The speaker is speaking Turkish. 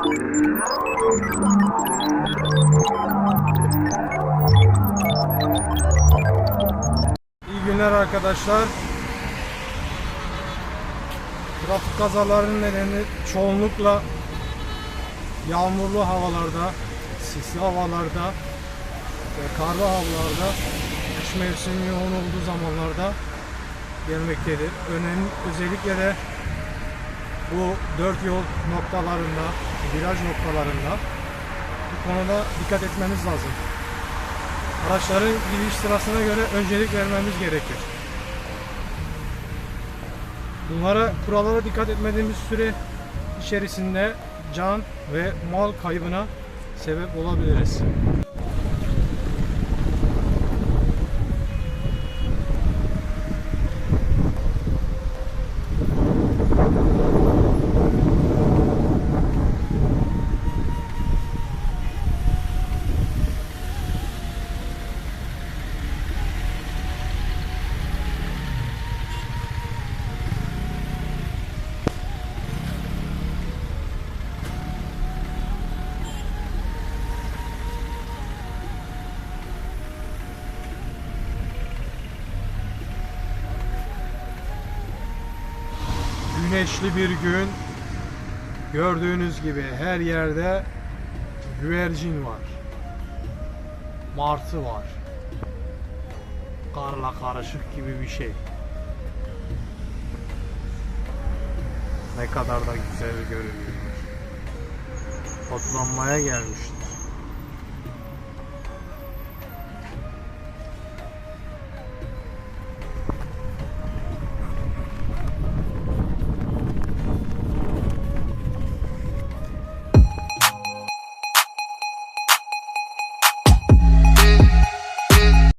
İyi günler arkadaşlar. Trafik kazalarının nedeni çoğunlukla yağmurlu havalarda, sisli havalarda ve karlı havalarda kış mevsimi yoğun olduğu zamanlarda gelmektedir. Önemli, özellikle de bu dört yol noktalarında viraj noktalarında bu konuda dikkat etmemiz lazım. Araçların gidiş sırasına göre öncelik vermemiz gerekir. Bunlara kurallara dikkat etmediğimiz süre içerisinde can ve mal kaybına sebep olabiliriz. Güneşli bir gün. Gördüğünüz gibi her yerde güvercin var. Martı var. Karla karışık gibi bir şey. Ne kadar da güzel görünüyor. Otlanmaya gelmişler.